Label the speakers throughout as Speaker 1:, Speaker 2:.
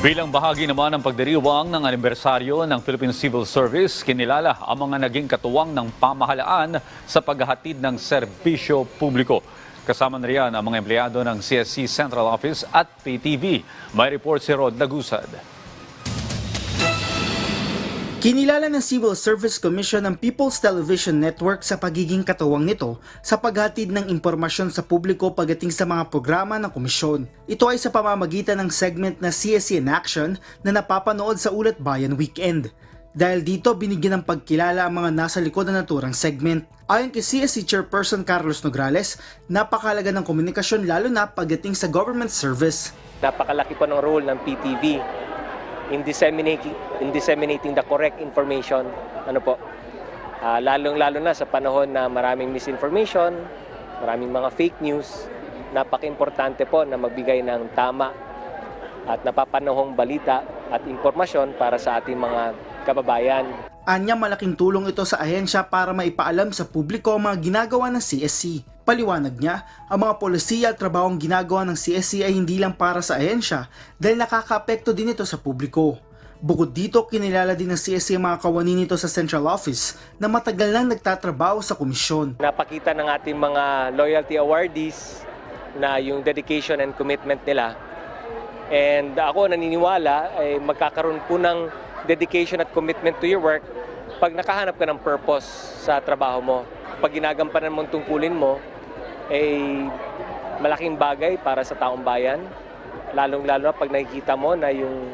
Speaker 1: Bilang bahagi naman ng pagdiriwang ng anibersaryo ng Philippine Civil Service, kinilala ang mga naging katuwang ng pamahalaan sa paghahatid ng serbisyo publiko. Kasama na riyan ang mga empleyado ng CSC Central Office at PTV. May report si Rod Lagusad.
Speaker 2: Kinilala ng Civil Service Commission ng People's Television Network sa pagiging katuwang nito sa paghatid ng impormasyon sa publiko pagdating sa mga programa ng komisyon. Ito ay sa pamamagitan ng segment na CSC in Action na napapanood sa Ulat Bayan Weekend. Dahil dito, binigyan ng pagkilala ang mga nasa likod ng naturang segment. Ayon kay CSC Chairperson Carlos Nograles, napakalaga ng komunikasyon lalo na pagdating sa government service.
Speaker 3: Napakalaki po ng role ng PTV in disseminating in disseminating the correct information ano po Ah, lalong-lalo na sa panahon na maraming misinformation maraming mga fake news napaka-importante po na magbigay ng tama at napapanahong balita at impormasyon para sa ating mga kababayan
Speaker 2: Anya malaking tulong ito sa ahensya para maipaalam sa publiko mga ginagawa ng CSC. Paliwanag niya, ang mga polisiya at trabahong ginagawa ng CSC ay hindi lang para sa ahensya dahil nakakaapekto din ito sa publiko. Bukod dito, kinilala din ng CSC ang mga kawani nito sa central office na matagal nang nagtatrabaho sa komisyon.
Speaker 3: napakita ng ating mga loyalty awardees na yung dedication and commitment nila. And ako naniniwala ay magkakaroon po ng dedication at commitment to your work pag nakahanap ka ng purpose sa trabaho mo. Pag ginagampanan mo tungkulin mo, ay malaking bagay para sa taong bayan. Lalong-lalo na pag nakikita mo na yung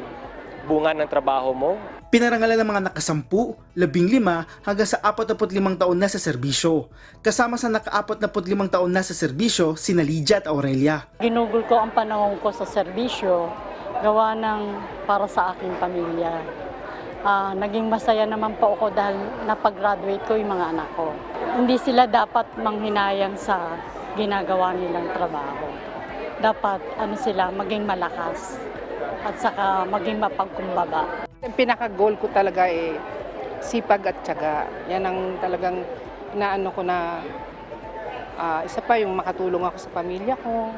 Speaker 3: bunga ng trabaho mo
Speaker 2: Pinarangalan ng mga nakasampu, labing lima hanggang sa 45 taon na sa serbisyo. Kasama sa naka-45 taon na sa serbisyo, sina Lydia at Aurelia.
Speaker 4: Ginugol ko ang panahon ko sa serbisyo, gawa ng para sa aking pamilya. Ah, naging masaya naman po ako dahil napag-graduate ko yung mga anak ko. Hindi sila dapat manghinayang sa ginagawa nilang trabaho. Dapat ano sila, maging malakas at saka maging mapagkumbaba.
Speaker 5: Ang pinaka-goal ko talaga eh, sipag at tiyaga. Yan ang talagang inaano ko na ah, isa pa yung makatulong ako sa pamilya ko.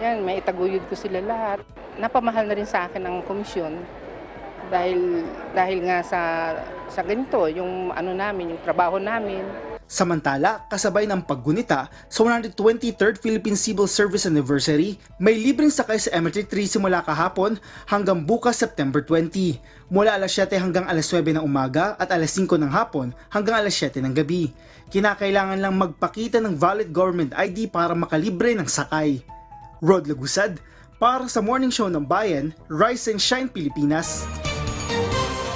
Speaker 5: Yan, may itaguyod ko sila lahat. Napamahal na rin sa akin ang komisyon dahil dahil nga sa sa ganito, yung ano namin, yung trabaho namin.
Speaker 2: Samantala, kasabay ng paggunita sa 123rd Philippine Civil Service Anniversary, may libreng sakay sa MRT3 simula kahapon hanggang bukas September 20. Mula alas 7 hanggang alas 9 ng umaga at alas 5 ng hapon hanggang alas 7 ng gabi. Kinakailangan lang magpakita ng valid government ID para makalibre ng sakay. Rod Lagusad, para sa Morning Show ng Bayan, Rise and Shine Pilipinas.